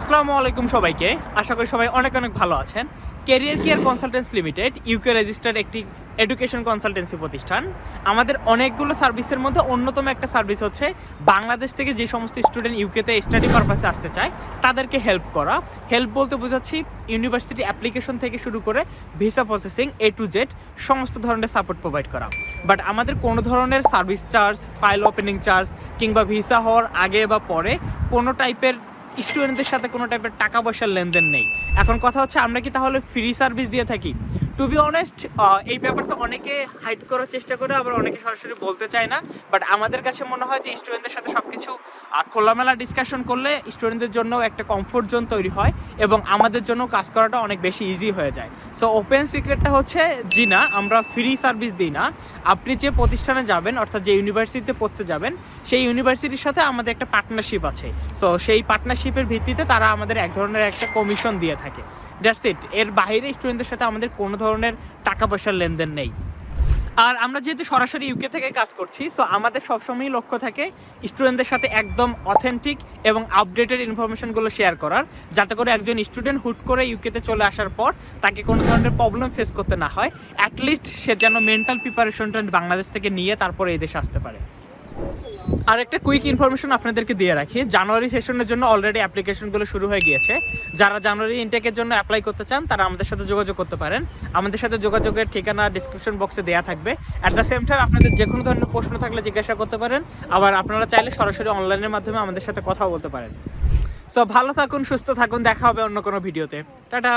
আসসালামু আলাইকুম সবাইকে। আশা করি সবাই অনেক অনেক ভালো আছেন। Career care consultants limited UK registered একটি এডুকেশন কনসালটেন্সি প্রতিষ্ঠান। আমাদের অনেকগুলো সার্ভিসের মধ্যে অন্যতম একটা সার্ভিস হচ্ছে বাংলাদেশ থেকে যে সমস্ত স্টুডেন্ট ইউকেতে স্টাডি পারপাসে আসতে চায়, তাদেরকে হেল্প করা। হেল্প বলতে বোঝাচ্ছি ইউনিভার্সিটি অ্যাপ্লিকেশন থেকে শুরু করে visa processing A to Z সমস্ত ধরনের সাপোর্ট প্রোভাইড করা। বাট আমাদের কোনো ধরনের service charge file opening charge কিংবা ভিসা হওয়ার আগে বা পরে কোনো টাইপের স্টুডেন্টদের সাথে কোনো টাইপের টাকা পয়সার লেনদেন নেই। এখন কথা হচ্ছে আমরা কি তাহলে ফ্রি সার্ভিস দিয়ে থাকি? টু বি অনেস্ট এই ব্যাপারটা অনেকে হাইড করার চেষ্টা করে, আবার অনেকে সরাসরি বলতে চায় না। বাট আমাদের কাছে মনে হয় যে স্টুডেন্টদের সাথে সব কিছু খোলামেলা ডিসকাশন করলে স্টুডেন্টদের জন্য একটা কমফোর্ট জোন তৈরি হয় এবং আমাদের জন্য কাজ করাটা অনেক বেশি ইজি হয়ে যায়। সো ওপেন সিক্রেটটা হচ্ছে, জি না, আমরা ফ্রি সার্ভিস দিই না। আপনি যে প্রতিষ্ঠানে যাবেন, অর্থাৎ যে ইউনিভার্সিটিতে পড়তে যাবেন, সেই ইউনিভার্সিটির সাথে আমাদের একটা পার্টনারশিপ আছে। সো সেই পার্টনারশিপের ভিত্তিতে তারা আমাদের এক ধরনের একটা কমিশন দিয়ে থাকে। দ্যাটস ইট এর বাইরে স্টুডেন্টদের সাথে আমাদের কোনো ধরনের টাকা পয়সার লেনদেন নেই। আর আমরা যেহেতু সরাসরি ইউকে থেকে কাজ করছি সো আমাদের সবসময়ই লক্ষ্য থাকে স্টুডেন্টদের সাথে একদম অথেন্টিক এবং আপডেটেড ইনফরমেশনগুলো শেয়ার করার, যাতে করে একজন স্টুডেন্ট হুট করে ইউকেতে চলে আসার পর তাকে কোনো ধরনের প্রবলেম ফেস করতে না হয়। অ্যাটলিস্ট সে যেন মেন্টাল প্রিপারেশনটা বাংলাদেশ থেকে নিয়ে তারপরে এই দেশে আসতে পারে। আর একটা কুইক ইনফরমেশন আপনাদেরকে দিয়ে রাখি। জানুয়ারি সেশনের জন্য অলরেডি অ্যাপ্লিকেশনগুলো শুরু হয়ে গিয়েছে। যারা জানুয়ারি ইনটেকের জন্য অ্যাপ্লাই করতে চান, তারা আমাদের সাথে যোগাযোগ করতে পারেন। আমাদের সাথে যোগাযোগের ঠিকানা ডিসক্রিপশন বক্সে দেওয়া থাকবে। অ্যাট দ্য সেম টাইম আপনাদের যে কোনো ধরনের প্রশ্ন থাকলে জিজ্ঞাসা করতে পারেন। আবার আপনারা চাইলে সরাসরি অনলাইনের মাধ্যমে আমাদের সাথে কথাও বলতে পারেন। সো ভালো থাকুন, সুস্থ থাকুন, দেখা হবে অন্য কোনো ভিডিওতে টাটা!